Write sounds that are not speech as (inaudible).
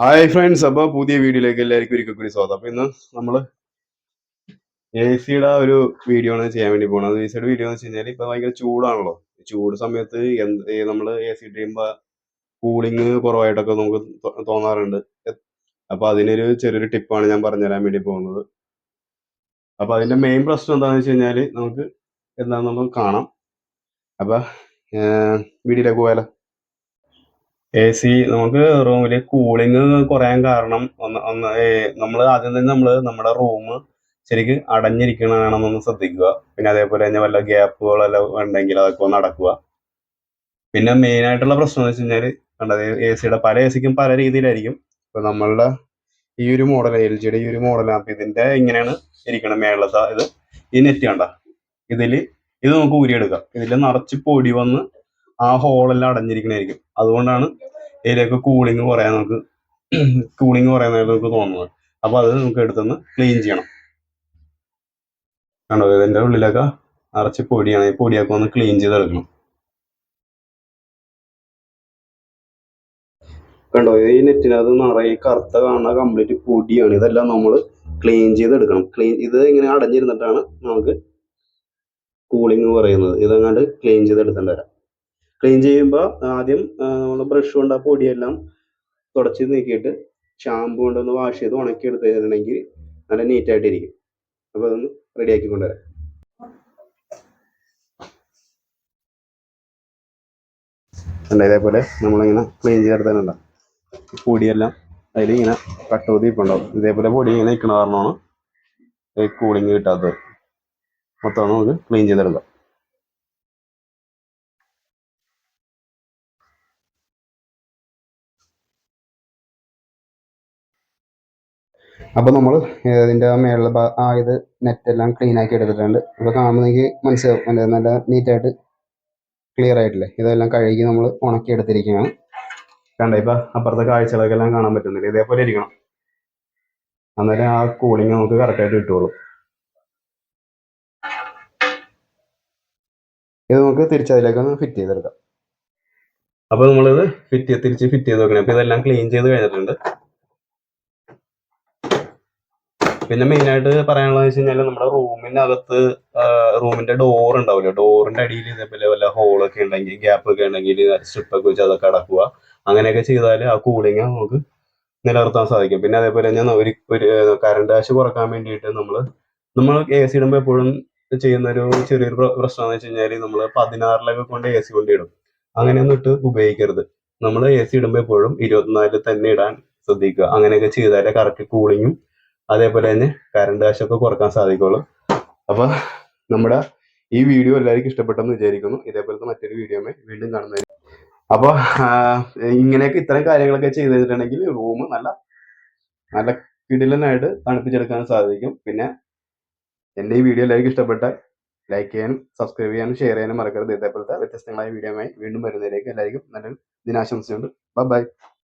Hi friends അപ്പോൾ പുതിയ വീഡിയോയിലേക്ക് എല്ലാവർക്കും ഒരിക്കൽ കൂടി സ്വാഗതം. അപ്പോൾ ഇന്ന് നമ്മൾ എ സിയുടെ ഒരു വീഡിയോ ആണ് ചെയ്യാൻ വേണ്ടി പോകുന്നത് എ സിയുടെ വീഡിയോ എന്ന് വെച്ച് കഴിഞ്ഞാൽ ഇപ്പോൾ ഭയങ്കര ചൂടാണല്ലോ. ചൂട് സമയത്ത് എന്ത് നമ്മൾ എ സി ചെയ്യുമ്പോ കൂളിംഗ് കുറവായിട്ടൊക്കെ നമുക്ക് തോന്നാറുണ്ട്. അപ്പോൾ അതിനൊരു ചെറിയൊരു ടിപ്പാണ് ഞാൻ പറഞ്ഞു തരാൻ വേണ്ടി പോകുന്നത്. അപ്പോൾ അതിന്റെ മെയിൻ പ്രശ്നം എന്താണെന്ന് വെച്ച് കഴിഞ്ഞാൽ നമുക്ക് എന്താണെന്ന് നമുക്ക് കാണാം. അപ്പോൾ വീഡിയോയിലേക്ക് പോയാലോ? എ സി നമുക്ക് റൂമിൽ കൂളിംഗ് കുറയാൻ കാരണം ഒന്ന് ഒന്ന് നമ്മൾ ആദ്യം തന്നെ നമ്മൾ നമ്മുടെ റൂം ശരിക്ക് അടഞ്ഞിരിക്കണമെന്നൊന്ന് ശ്രദ്ധിക്കുക. പിന്നെ അതേപോലെ തന്നെ വല്ല ഗ്യാപ്പുകളെല്ലാം ഉണ്ടെങ്കിൽ അതൊക്കെ ഒന്ന് അടക്കുക. പിന്നെ മെയിൻ ആയിട്ടുള്ള പ്രശ്നം എന്ന് വെച്ച് കഴിഞ്ഞാൽ കണ്ടത് എ സിയുടെ പല എ സിക്കും പല രീതിയിലായിരിക്കും. ഇപ്പൊ നമ്മളുടെ ഈ ഒരു മോഡൽ എൽ ജിയുടെ ഈ ഒരു മോഡലാണ് അപ്പൊ ഇതിന്റെ ഇങ്ങനെയാണ് ഇരിക്കണം മേളത്തെ ഇത്. ഈ നെറ്റ് കണ്ട. ഇതിൽ ഇത് നമുക്ക് ഊരിയെടുക്കാം. ഇതിൽ നിറച്ച് പൊടി വന്ന് ആ ഹോളെല്ലാം അടഞ്ഞിരിക്കണായിരിക്കും. അതുകൊണ്ടാണ് ഇതിലേക്ക് കൂളിംഗ് കുറയാൻ നമുക്ക് (clears throat) കൂളിംഗ് കുറയാനായിട്ട് നമുക്ക് തോന്നുന്നത്. അപ്പൊ അത് നമുക്ക് എടുത്തൊന്ന് ക്ലീൻ ചെയ്യണം. കണ്ടോ ഇതിന്റെ ഉള്ളിലൊക്കെ നിറച്ച് പൊടിയാണ്. ഈ പൊടിയൊക്കെ ഒന്ന് ക്ലീൻ ചെയ്തെടുക്കണം. കണ്ടോ ഈ നെറ്റിനകത്ത് നിറയെ കറുത്ത കാണുന്ന കംപ്ലീറ്റ് പൊടിയാണ്. ഇതെല്ലാം നമ്മൾ ക്ലീൻ ചെയ്തെടുക്കണം. ക്ലീൻ ഇത് ഇങ്ങനെ അടഞ്ഞിരുന്നിട്ടാണ് നമുക്ക് കൂളിംഗ് പറയുന്നത് ഇതങ്ങാണ്ട് ക്ലീൻ ചെയ്തെടുക്കേണ്ടി വരാം. ക്ലീൻ ചെയ്യുമ്പോൾ ആദ്യം നമ്മൾ ബ്രഷ് കൊണ്ട് ആ പൊടിയെല്ലാം തുടച്ച് നീക്കിയിട്ട് ഷാമ്പു കൊണ്ടൊന്ന് വാഷ് ചെയ്ത് ഉണക്കി എടുത്ത് കഴിഞ്ഞിട്ടുണ്ടെങ്കിൽ നല്ല നീറ്റായിട്ടിരിക്കും അപ്പോൾ അതൊന്ന് റെഡിയാക്കി കൊണ്ടുവരാം. അല്ല ഇതേപോലെ നമ്മളിങ്ങനെ ക്ലീൻ ചെയ്തെടുത്താലുണ്ട പൊടിയെല്ലാം അതിലിങ്ങനെ ഇങ്ങനെ കട്ടോതി ഇപ്പുണ്ടാവും ഇതേപോലെ പൊടി ഇങ്ങനെ നിൽക്കണ കാരണമാണ് കൂളിങ് കിട്ടാത്തത്. മൊത്തം നമുക്ക് ക്ലീൻ ചെയ്തെടുക്കാം. അപ്പോൾ നമ്മൾ ഇതിന്റെ മേളിലെ ആയത് ആ ഇത് നെറ്റെല്ലാം ക്ലീൻ ആക്കി എടുത്തിട്ടുണ്ട്. അപ്പോൾ കാണുന്നെങ്കിൽ മനസ്സിലാവും. നല്ല നല്ല നീറ്റായിട്ട് ക്ലിയർ ആയിട്ടില്ലേ? ഇതെല്ലാം കഴുകി നമ്മൾ ഉണക്കി എടുത്തിരിക്കുകയാണ്. കണ്ട ഇപ്പം അപ്പുറത്തെ കാഴ്ചകളൊക്കെ എല്ലാം കാണാൻ പറ്റുന്നില്ല ഇതേപോലെ ഇരിക്കണം. അന്നേരം ആ കൂളിങ് നമുക്ക് കറക്റ്റായിട്ട് കിട്ടുള്ളൂ. ഇത് നമുക്ക് തിരിച്ചതിലേക്കൊന്ന് ഫിറ്റ് ചെയ്തെടുക്കാം. അപ്പോൾ നമ്മളിത് ഫിറ്റ് തിരിച്ച് ഫിറ്റ് ചെയ്ത് നോക്കണം അപ്പോൾ ഇതെല്ലാം ക്ലീൻ ചെയ്ത് കഴിഞ്ഞിട്ടുണ്ട്. പിന്നെ മെയിൻ ആയിട്ട് പറയാനുള്ളത് വെച്ച് കഴിഞ്ഞാൽ നമ്മുടെ റൂമിനകത്ത് റൂമിന്റെ ഡോർ ഉണ്ടാവില്ല? ഡോറിന്റെ അടിയിൽ ഇതേപോലെ വല്ല ഹോളൊക്കെ ഉണ്ടെങ്കിൽ ഗ്യാപ്പ് ഒക്കെ ഉണ്ടെങ്കിൽ സ്ട്രിപ്പ് ഒക്കെ വെച്ച് അതൊക്കെ അടക്കുക. അങ്ങനെയൊക്കെ ചെയ്താൽ ആ കൂളിംഗ് നമുക്ക് നിലനിർത്താൻ സാധിക്കും. പിന്നെ അതേപോലെ തന്നെ ഒരു ഒരു കറണ്ട് കാശ് കുറയ്ക്കാൻ വേണ്ടിയിട്ട് നമ്മൾ നമ്മൾ എ സി ഇടുമ്പോൾ എപ്പോഴും ചെയ്യുന്ന ഒരു ചെറിയൊരു പ്ര- പ്രശ്നം എന്ന് വെച്ച് കഴിഞ്ഞാൽ നമ്മൾ പതിനാറിലൊക്കെ കൊണ്ട് എ സി കൊണ്ട് ഇടും. അങ്ങനെയൊന്നും ഇട്ട് ഉപയോഗിക്കരുത്. നമ്മൾ എ സി ഇടുമ്പോൾ എപ്പോഴും ഇരുപത്തിനാലിൽ തന്നെ ഇടാൻ ശ്രദ്ധിക്കുക. അങ്ങനെയൊക്കെ ചെയ്താലേ കറക്റ്റ് കൂളിങ്ങും അതേപോലെ തന്നെ കറണ്ട് കാശൊക്കെ കുറയ്ക്കാൻ സാധിക്കുള്ളൂ. അപ്പൊ നമ്മുടെ ഈ വീഡിയോ എല്ലാവർക്കും ഇഷ്ടപ്പെട്ടെന്ന് വിചാരിക്കുന്നു. ഇതേപോലത്തെ മറ്റൊരു വീഡിയോമേ വീണ്ടും കാണുന്നതിന് അപ്പോൾ ഇങ്ങനെയൊക്കെ ഇത്തരം കാര്യങ്ങളൊക്കെ ചെയ്ത് കഴിഞ്ഞിട്ടുണ്ടെങ്കിൽ റൂം നല്ല നല്ല കിടിലനായിട്ട് തണുപ്പിച്ചെടുക്കാൻ സാധിക്കും. പിന്നെ എന്റെ ഈ വീഡിയോ എല്ലാവർക്കും ഇഷ്ടപ്പെട്ട ലൈക്ക് ചെയ്യാനും സബ്സ്ക്രൈബ് ചെയ്യാനും ഷെയർ ചെയ്യാനും മറക്കരുത്. ഇതേപോലത്തെ വ്യത്യസ്തങ്ങളായ വീഡിയോമായി വീണ്ടും വരുന്നതിലേക്ക് എല്ലാവർക്കും നല്ലൊരു ദിനാശംസയുണ്ട്. ബൈ